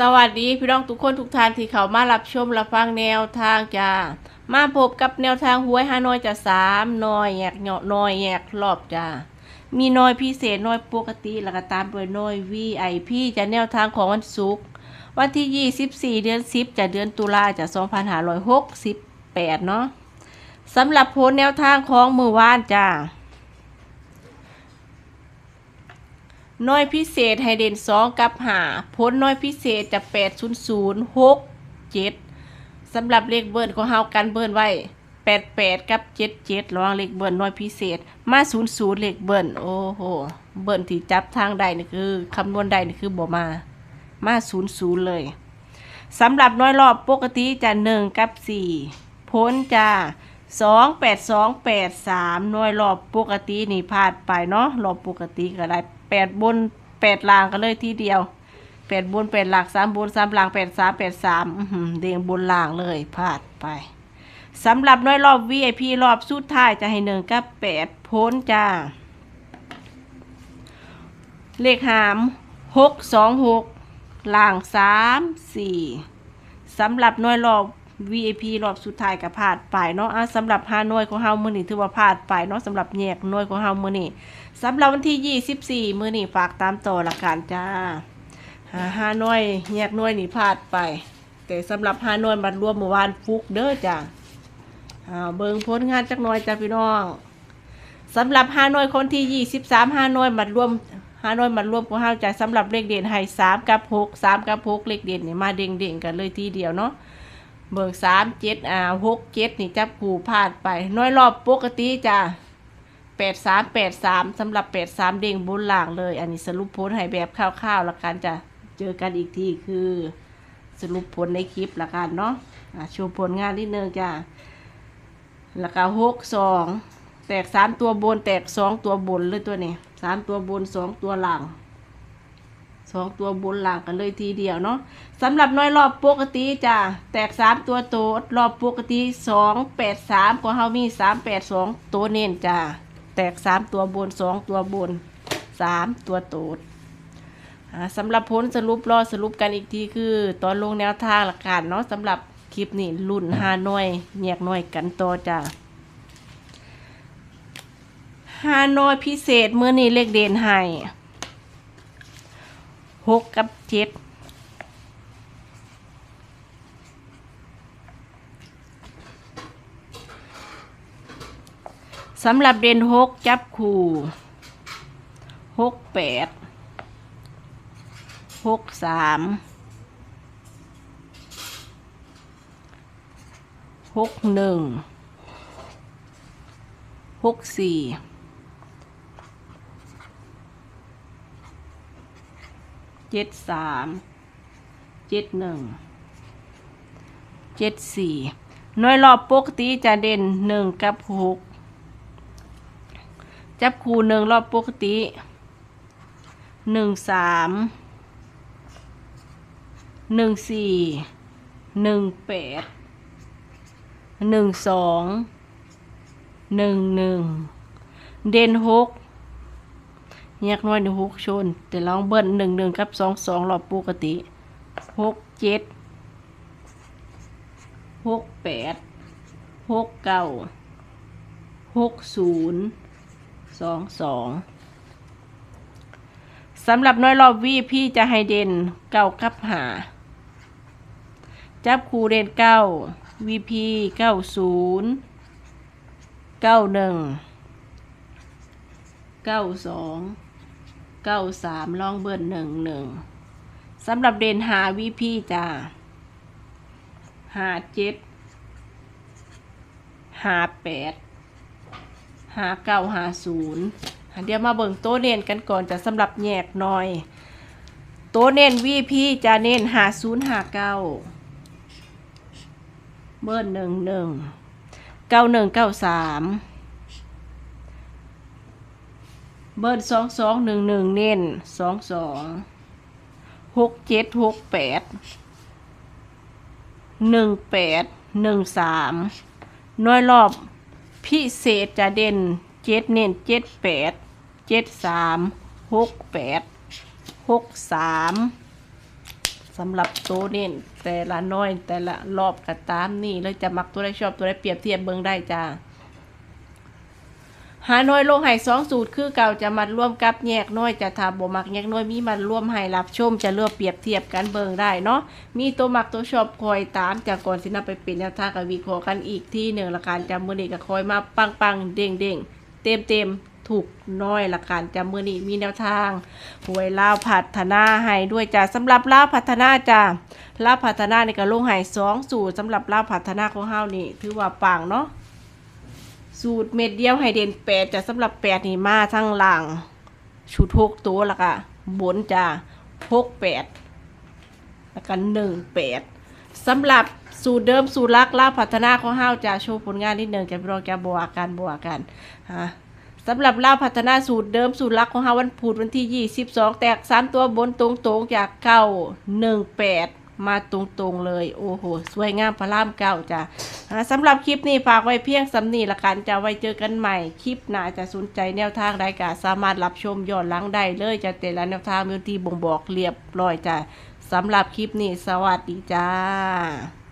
สวัสดีพี่น้องทุกคนทุกท่านที่เขามารับชมรับฟังแนวทางจ้ามาพบกับแนวทางหวยฮานอยจะสามนอยแยกเหาะนอยแยกรอบจ้ามีนอยพิเศษนอยปกติแล้วก็ตามด้วยนอย VIP จะแนวทางของวันศุกร์วันที่ 24 เดือน 10 จะเดือนตุลาจะ2568 เนาะสำหรับผลแนวทางของมือวานจ้า น้อยพิเศษให้เด่นสองกับหาผลน้อยพิเศษจะแปดศูนย์ศูนย์หกเจ็ดสำหรับเลขเบิร์นของเฮากันเบิร์นไว้แปดแปดกับเจ็ดเจ็ดระว่างเลขเบิร์นน้อยพิเศษ มาศูนย์ศูนย์เลขเบิร์นโอ้โหเบิร์นที่จับทางใดนี่คือคำนวณใดนี่คือบ่มา มาศูนย์ศูนย์เลยสำหรับน้อยรอบปกติจะหนึ่งกับสี่พ้นจะสองแปดสองแปดสามน้อยรอบปกตินี่พลาดไปเนาะรอบปกติก็ได้ แปดบนแปดล่างกันเลยทีเดียวแปดบนแปดหลักสามบนสามหล่างแปดสามแปดสามเด้งบนล่างเลยพลาดไปสำหรับน้อยรอบ VIP รอบสุดท้ายจะให้หนึ่งกับแปดพ้นจ้า เลขหามหกสองหกล่างสามสี่สำหรับน่วยรอบ VIP รอบสุดท้ายก็พลาดไปเนาะอะสำหรับห้าหน่วยของเฮามื้อนี้ถือว่าพลาดไปเนาะสำหรับแยกหน่วยของเฮามื้อนี้สำหรับวันที่ 24 มื้อนี้ฝากตามต่อละกันจ้าหาห้าหน่วยแยกหน่วยนี่พลาดไป แต่สำหรับห้าหน่วยมันรวมเมื่อวานฟุกเด้อจ้าอ่าเบิ่งผลงานจักหน่อยจ้าพี่น้องสำหรับฮานอยคนที่ 23ฮานอยมัดรวมฮานอยมัดรวมของเฮาจะสำหรับเลขเด่นให้3กับ6 3กับ6เลขเด่นเนี่ยมาเด้งๆกันเลยทีเดียวเนาะ เบิ่ง3 7อ่า6 7นี่จับคู่พลาดไป น้อยรอบปกติจ้ะ8 3 8 3สามสำหรับ8 3เด้งบนหล่างเลย อันนี้สรุปผลให้แบบคร่าวๆละกันจะเจอกันอีกทีคือสรุปผลในคลิปละกันเนาะะโชว์ผลงานนิดนึงจ้ะแล้วก็หกสองแตกสามตัวบนแตกสองตัวบนเลยตัวนี้สามตัวบนสองตัวหลัง องตัวบนหลังกันเลยทีเดียวเนาะสำหรับน้อยรอบปกติจ้ะแตกสามตัวโตดรอบปกติสองแปดสามของเฮามีสามแปดสองตัวเน้นจ้ะแตกสามตัวบนสองตัวบนสามตัวโตดอ่าสำหรับผลสรุปรอสรุปกันอีกทีคือ ตอนลงแนวทางหลักการเนาะสำหรับคลิปนี้รุ่นหาหน่วยแยกหน่วยกันต่อจ้ะหาน่วยพิเศษเมื่อนี้เลขเด่นให้ หกกับเจ็ดสำหรับเด่นหกจับคู่หกแปดหกสามหกหนึ่งหกสี่ จ็ดสามเจ็ดหนึ่งเจ็ดสี่หน่วยรอบปกติจะเด่นหนึ่งกับหกจับคูหนึ่งรอบปกติหนึ่งสามหนึ่งสี่หนึ่งแปดหนึ่งสองหนึ่งหนึ่งเด่นหก แยกน้อยหนึ่งหกชน แต่ลองเบิ้ลหนึ่งหนึ่งกับสองสองรอบปกติหกเจ็ดหกแปดหกเก้าหกศูนย์สองสองสำหรับน้อยรอบวีพี่จะให้เด่นเก้ากับหาจับคูเด่นเก้า VP เก้าศูนย์เก้าหนึ่งเก้าสอง เก้าสามลองเบิร์นหนึ่งหนึ่งสำหรับเดนหา VP จ้าหาเจ็ดหาแปดหาเก้าหาศูนย์เดี๋ยวมาเบิ่งโต๊ะเน้นกันก่อนจะสำหรับแยกหน่อย โต๊ะเน้น VP จะเน้นหาศูนย์หาเก้าเบอร์หนึ่งหนึ่งเก้าหนึ่งเก้าสาม เบอร์สองสองหนึ่งหนึ่งเน้นสองสองหกเจ็ดหกแปดหนึ่งแปดหนึ่งสามน้อยรอบพิเศษจะเด่นเจ็ดเน้นเจ็ดแปดเจ็ดสามหกแปดหกสามสำหรับโตเน้นแต่ละน้อยแต่ละรอบก็ตามนี่เลยจะมักตัวได้ชอบตัวได้เปรียบเทียบเบิ่งได้จ้า หาน้อยลงให้สองสูตรคือเก่าจะมัดร่วมกับแยกน้อยจะทาบ่มักแยกน้อยมีมันร่วมให้รับชมจะเลือกเปรียบเทียบกันเบิ่งได้เนาะมีตัวมักตัวชอบคอยตามจากก่อนสินำไปเป็นแนวทางกับวิเคราะห์กันอีกที่หนึ่งละการจำมือนี้ก็คอยมาปังปังๆเด้งเด้งๆเต็มเต็มๆถูกน้อยละการจำมือนี้มีแนวทางหวยลาวพัฒนาให้ด้วยจ้าสำหรับลาวพัฒนาจ้าลาวพัฒนาในี่ก็ลงให้สองสูตรสำหรับลาวพัฒนาของเฮานี่ถือว่าปังเนาะ สูตรเม็ดเดียวให้เด่นแปดจะสำหรับแปดนี่มาทั้งหลังชุดหกตัวล้วก็บนจะหกแปดแล้วก็หนึ่งแปดสำหรับสูตรเดิมสูตรลักล่าพัฒนาของห้าวจะโชว์ผลงานนิดหนึ่งจะรอจะบวกกันบวกกันฮะสำหรับล่าพัฒนาสูตรเดิมสูตรลักของห้าวันพุธวันที่22แตกสามตัวบนตรงๆจากเก้าหนึ่งแปด มาตรงๆเลย โอ้โห สวยงามพระรามเก้าจ้ะอ่าสำหรับคลิปนี้ฝากไว้เพียงสำนีละกันจะไว้เจอกันใหม่ คลิปหน้าจะสนใจแนวทางใดก็สามารถรับชมย้อนหลังได้เลยจะแต่ละแนวทางมีที่บ่งบอกเรียบร้อยจ้ะสำหรับคลิปนี้สวัสดีจ้า